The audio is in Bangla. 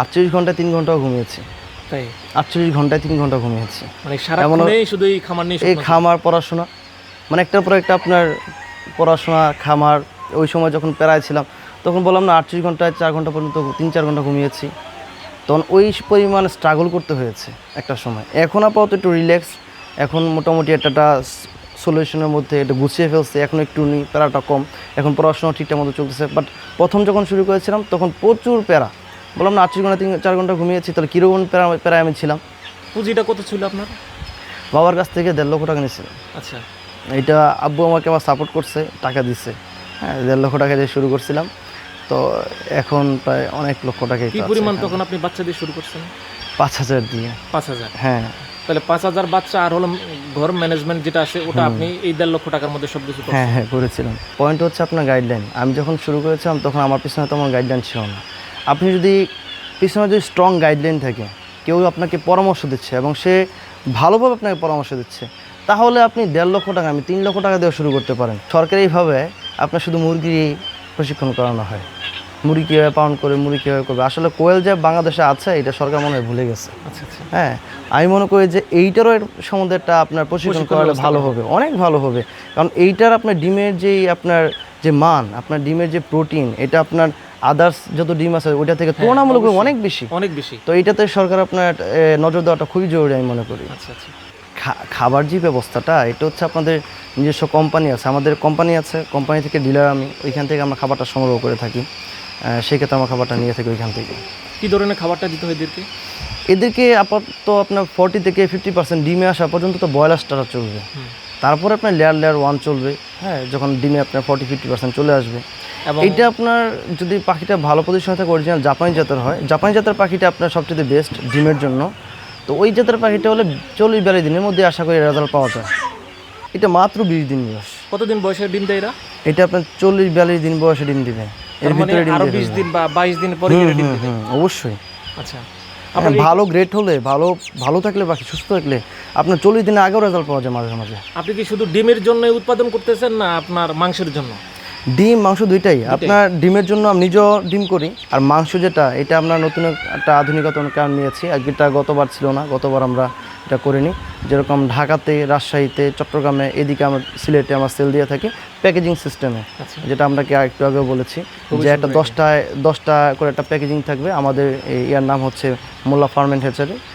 আটচল্লিশ ঘন্টায় তিন ঘন্টাও ঘুমিয়েছি। তাই? আটচল্লিশ ঘন্টায় তিন ঘণ্টা ঘুমিয়েছি। মানে সারাক্ষণেই শুধু এই খামার নিয়ে এই খামার পড়াশোনা। মানে একটার পর একটা আপনার পড়াশোনা খামার ওই সময় যখন প্যারায় ছিলাম তখন বললাম না আটচল্লিশ ঘন্টায় চার ঘণ্টা পর্যন্ত তিন চার ঘণ্টা ঘুমিয়েছি। তখন ওই পরিমাণ স্ট্রাগল করতে হয়েছে একটা সময়। এখন আপাতত একটু রিল্যাক্স এখন মোটামুটি একটা সলিউশনের মধ্যে এটা গুছিয়ে ফেলছে। এখন একটু নি প্যারাটা কম। এখন পড়াশোনা ঠিকঠাক মতো চলতেছে। বাট প্রথম যখন শুরু করেছিলাম তখন প্রচুর প্যারা। বললাম না আটচল্লিশ ঘণ্টা তিন চার ঘণ্টা ঘুমিয়েছি তাহলে কীরকম প্যারা প্যারায় আমি ছিলাম? পুঁজিটা কত ছিল আপনার? বাবার কাছ থেকে দেড় লক্ষ টাকা নিয়েছিলাম। আচ্ছা। এটা আব্বু আমাকে আবার সাপোর্ট করছে টাকা দিছে। হ্যাঁ দেড় লক্ষ টাকা দিয়ে শুরু করছিলাম। তো এখন প্রায় অনেক লক্ষ টাকা কি পরিমাণ তখন আপনি বাচ্চা দিয়ে শুরু করছেন? পাঁচ হাজার দিয়ে। পাঁচ হাজার? হ্যাঁ। তাহলে পাঁচ হাজার বাচ্চা আর হলো ঘর ম্যানেজমেন্ট যেটা আছে ওটা আপনি এই দেড় লক্ষ টাকার মধ্যে সব কিছু হ্যাঁ হ্যাঁ করেছিলাম। পয়েন্ট হচ্ছে আপনার গাইডলাইন আমি যখন শুরু করেছিলাম তখন আমার পিছনে তেমন গাইডলাইন ছিল না। আপনি যদি পিছনে যদি স্ট্রং গাইডলাইন থাকে কেউ আপনাকে পরামর্শ দিচ্ছে এবং সে ভালোভাবে আপনাকে পরামর্শ দিচ্ছে তাহলে আপনি দেড় লক্ষ টাকা আমি তিন লক্ষ টাকা দেওয়া শুরু করতে পারেন। সরকারিভাবে আপনার শুধু মুরগি প্রশিক্ষণ করানো হয়। মুরগি কীভাবে পালন করে মুরগি কীভাবে করবে। আসলে কোয়েল যে বাংলাদেশে আছে এটা সরকার মনে হয় ভুলে গেছে। আচ্ছা আচ্ছা। হ্যাঁ আমি মনে করি যে এইটারও সম্বন্ধে একটা আপনার প্রশিক্ষণ করালে ভালো হবে অনেক ভালো হবে। কারণ এইটার আপনার ডিমের যেই আপনার যে মান আপনার ডিমের যে প্রোটিন এটা আপনার আদার্স যত ডিম আছে ওইটা থেকে তুলনামূলক অনেক বেশি। অনেক বেশি। তো এইটাতে সরকার আপনার নজর দেওয়াটা খুবই জরুরি আমি মনে করি। আচ্ছা আচ্ছা। খাবার যে ব্যবস্থাটা এটা হচ্ছে আপনাদের নিজস্ব কোম্পানি আছে। আমাদের কোম্পানি আছে কোম্পানি থেকে ডিলার আমি ওইখান থেকে আমরা খাবারটা সংগ্রহ করে থাকি। সেক্ষেত্রে আমরা খাবারটা নিয়ে থাকি ওইখান থেকে। কি ধরনের খাবারটা দিতে হয় এদেরকে? এদেরকে আপাতত আপনার ফর্টি থেকে ফিফটি পার্সেন্ট ডিমে আসা পর্যন্ত তো ব্রয়লার স্টার্টার চলবে। তারপরে আপনার লেয়ার লেয়ার ওয়ান চলবে হ্যাঁ যখন ডিমে আপনার ফর্টি ফিফটি পার্সেন্ট চলে আসবে। এইটা আপনার যদি পাখিটা ভালো পজিশনে থাকে অরিজিনাল জাপানি জাতের হয় জাপানি জাতের পাখিটা আপনার সবচেয়ে বেস্ট ডিমের জন্য। তো ওই জাতের পাখিটা হলে চল্লিশ বিয়াল্লিশ দিনের মধ্যে আশা করি রেজাল্ট পাওয়া যায়। এটা মাত্র বিশ দিন বয়স। কতদিন বয়সের ডিম দেয় এরা? এটা আপনার চল্লিশ বিয়াল্লিশ দিন বয়সে ডিম দিবে। এর মানে ভিতরে ডিম বিশ দিন বা বাইশ দিন পরে ডিম দেবে। অবশ্যই। আচ্ছা। ভালো গ্রেড হলে ভালো ভালো থাকলে বাকি সুস্থ থাকলে আপনার চল্লিশ দিনে আগেও রেজাল্ট পাওয়া যায় মাঝে মাঝে। আপনি কি শুধু ডিমের জন্য উৎপাদন করতেছেন না আপনার মাংসের জন্য? ডিম মাংস দুইটাই। আপনার ডিমের জন্য আমি নিজেও ডিম করি আর মাংস যেটা এটা আমরা নতুন একটা আধুনিকতার কারণ নিয়েছি। আর যেটা গতবার ছিল না গতবার আমরা এটা করিনি। যেরকম ঢাকাতে রাজশাহীতে চট্টগ্রামে এদিকে আমরা সিলেটে আমরা সেল দিয়ে থাকি প্যাকেজিং সিস্টেমে। আচ্ছা। যেটা আমরা কি একটু আগে বলেছি যে একটা দশটায় দশটা করে একটা প্যাকেজিং থাকবে। আমাদের ইয়ার নাম হচ্ছে মোল্লা ফার্মেন্ট হেচারি